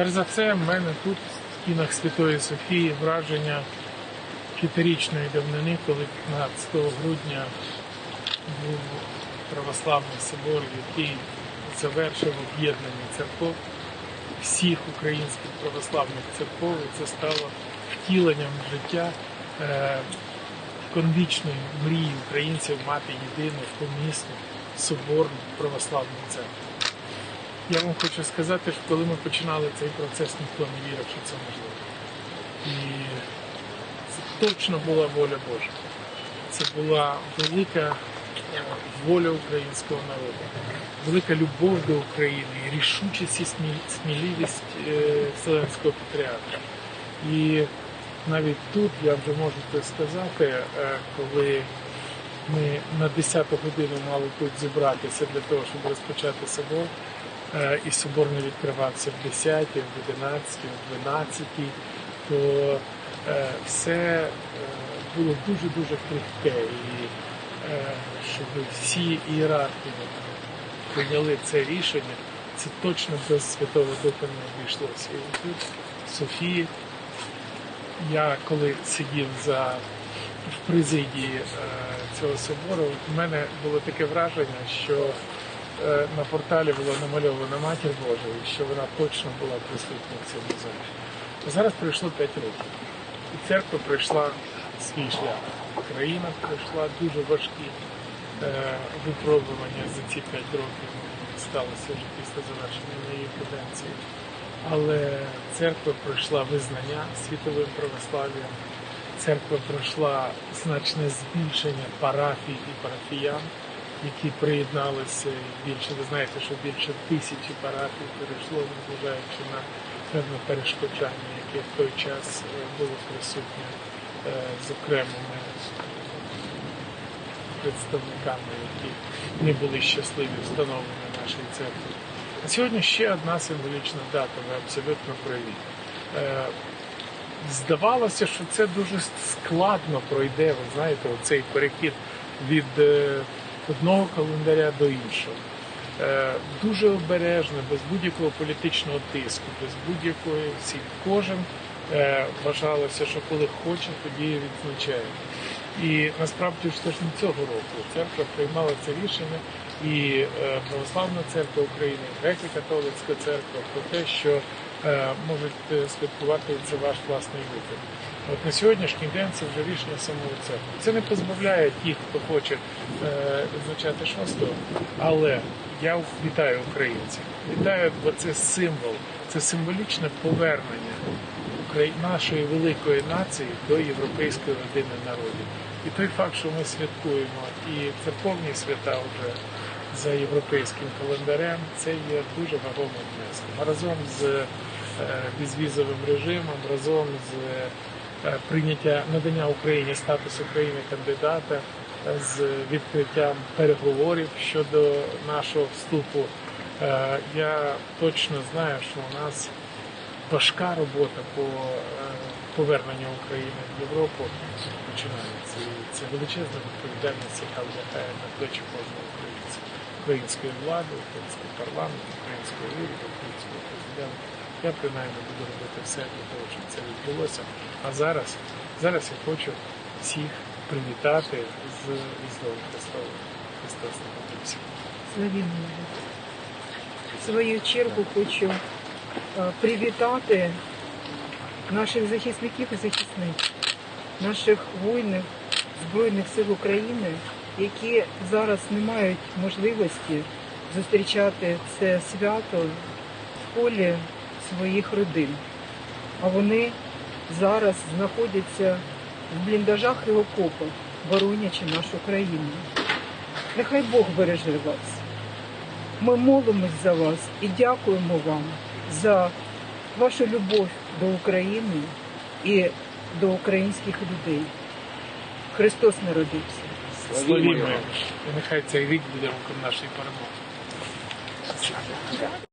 Перш за все, в мене тут в стінах Святої Софії враження п'ятирічної давнини, коли 15 грудня був православний собор, який завершив об'єднання церков всіх українських православних церков, і це стало втіленням життя е, конвічної мрії українців мати єдину помісну соборну православну церкву. Я вам хочу сказати, що коли ми починали цей процес, ніхто не вірив, що це можливо. І це точно була воля Божа. Це була велика воля українського народу, велика любов до України, рішучість і сміливість е, Вселенського патріарха. І навіть тут я вже можу це сказати, е, коли ми на 10 годину мали тут зібратися для того, щоб розпочати собор. Е, І собор не відкривався в 10, в 11, в 12, то е, все е, було дуже-дуже крихке. І щоб всі ієрархи прийняли це рішення, це точно без Святого Духа не обійшлося. І тут Софії я коли сидів за в президії цього собору, в мене було таке враження, що на порталі була намальована матір Божа, і що вона точно була присутня в цьому залі. Зараз пройшло 5 років, і церква пройшла свій шлях. Країна пройшла дуже важкі е, випробування за ці 5 років. Сталося вже після завершення моєї каденції. Але церква пройшла визнання світовим православ'ям. Церква пройшла значне збільшення парафій і парафіян, які приєдналися більше. Ви знаєте, що більше тисячі парафій перейшло, незважаючи на певне перешкоджання, яке в той час е, було присутнє е, з окремими представниками, які не були щасливі встановлення нашої церкви. А сьогодні ще одна символічна дата, ви абсолютно праві. Е, Здавалося, що це дуже складно пройде, ви знаєте, оцей перехід від одного календаря до іншого. Е, Дуже обережно, без будь-якого політичного тиску, без будь-якої всі. Кожен е, вважалося, що коли хоче, тоді відзначає. І насправді це ж не цього року. Церква приймала це рішення, і е, Православна церква України, Греко-католицька церква про те, що можуть е, святкувати за ваш власний вибір. От на сьогоднішній день це вже рішення самої церкви. Це не позбавляє тих, хто хоче е, відзначати шостого, але я вітаю українців. Вітаю, бо це символ, це символічне повернення нашої великої нації до європейської родини народів. І той факт, що ми святкуємо і церковні свята вже за європейським календарем, це є дуже вагомим внеском. Разом з е, безвізовим режимом, разом з е, прийняття надання Україні статусу країни кандидата, е, з відкриттям переговорів щодо нашого вступу. Е, Я точно знаю, що у нас важка робота по е, поверненню України в Європу починається. І це величезна відповідальність, яка лягає на плечі кожного українця, української влади, українського парламенту, українського уряду, українського президента. Я принаймні буду робити все для того, щоб це відбулося. А зараз, зараз я хочу всіх привітати з Різдвом Христовим. Христос. Славімо його. В свою чергу хочу е, привітати наших захисників і захисниць, наших воїнів Збройних сил України, які зараз не мають можливості зустрічати це свято в полі своїх родин. А вони зараз знаходяться в бліндажах і окопах, боронячи нашу країну. Нехай Бог береже вас. Ми молимось за вас і дякуємо вам за вашу любов до України і до українських людей. Христос народився. Славімо! І нехай цей рік буде роком нашої перемоги.